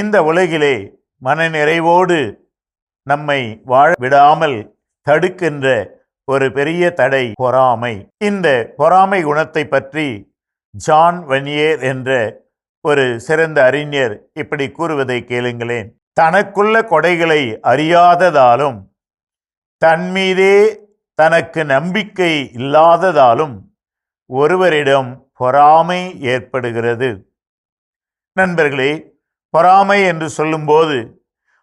இந்த உலகிலே மனநிறைவோடு நம்மை வாழ விடாமல் தடுக்கின்ற ஒரு பெரிய தடை பொறாமை. இந்த பொறாமை குணத்தை பற்றி ஜான் வனியர் என்ற ஒரு சிறந்த அறிஞர் இப்படி கூறுவதை கேளுங்களேன். தனக்குள்ள கொடைகளை அறியாததாலும் தன்மீதே தனக்கு நம்பிக்கை இல்லாததாலும் ஒருவரிடம் பொறாமை ஏற்படுகிறது. நண்பர்களே பொறாமை என்று சொல்லும்போது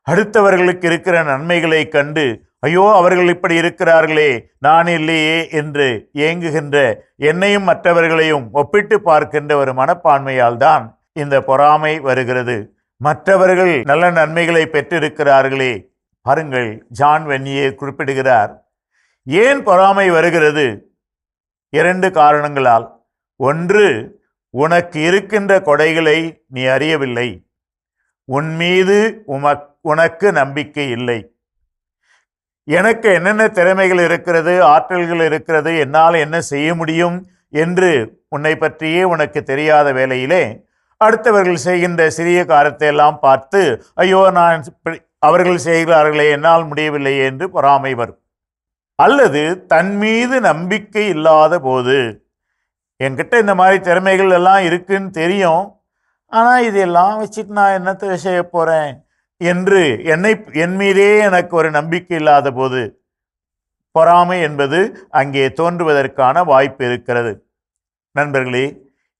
அடுத்தவர்களுக்கு இருக்கிற நன்மைகளை கண்டு ஐயோ அவர்கள் இப்படி இருக்கிறார்களே நான் இல்லையே என்று ஏங்குகின்ற என்னையும் மற்றவர்களையும் ஒப்பிட்டு பார்க்கின்ற ஒரு மனப்பான்மையால் தான் இந்த பொறாமை வருகிறது. மற்றவர்கள் நல்ல நன்மைகளை பெற்றிருக்கிறார்களே பாருங்கள் ஜான் வென்னியே குறிப்பிடுகிறார். ஏன் பொறாமை வருகிறது? இரண்டு காரணங்களால். ஒன்று உனக்கு இருக்கின்ற கொடைகளை நீ அறியவில்லை. உன் மீது உமக் உனக்கு நம்பிக்கை இல்லை. எனக்கு என்னென்ன திறமைகள் இருக்கிறது ஆற்றல்கள் இருக்கிறது என்னால் என்ன செய்ய முடியும் என்று உன்னை பற்றியே உனக்கு தெரியாத வேளையிலே அடுத்தவர்கள் செய்கின்ற சிறிய காரத்தை எல்லாம் பார்த்து ஐயோ நான் அவர்கள் செய்கிறார்களே என்னால் முடியவில்லை என்று பொறாமை வரும். அல்லது தன் மீது நம்பிக்கை இல்லாத போது என்கிட்ட இந்த மாதிரி திறமைகள் எல்லாம் இருக்குன்னு தெரியும் ஆனால் இதெல்லாம் வச்சுட்டு நான் என்னத்தை செய்ய போகிறேன் என்று என்னை என் மீதே எனக்கு ஒரு நம்பிக்கை இல்லாத போது பொறாமை என்பது அங்கே தோன்றுவதற்கான வாய்ப்பு இருக்கிறது. நண்பர்களே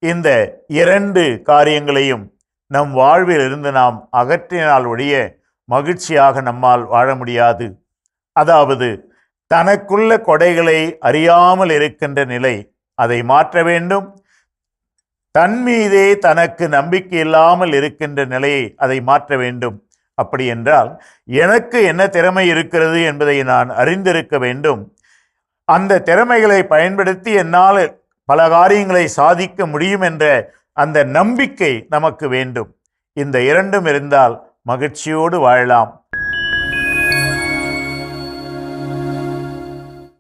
இந்த இரண்டு காரியங்களையும் நம் வாழ்வில் இருந்து நாம் அகற்றினால் ஒழிய மகிழ்ச்சியாக நம்மால் வாழ முடியாது. அதாவது தனக்குள்ள கொடைகளை அறியாமல் இருக்கின்ற நிலை அதை மாற்ற வேண்டும். தன் மீதே தனக்கு நம்பிக்கை இல்லாமல் இருக்கின்ற நிலையை அதை மாற்ற வேண்டும். அப்படி என்றால் எனக்கு என்ன திறமை இருக்கிறது என்பதை நான் அறிந்திருக்க வேண்டும். அந்த திறமைகளை பயன்படுத்தி என்னால் பல காரியங்களை சாதிக்க முடியும் என்ற அந்த நம்பிக்கை நமக்கு வேண்டும். இந்த இரண்டும் இருந்தால் மகிழ்ச்சியோடு வாழலாம்.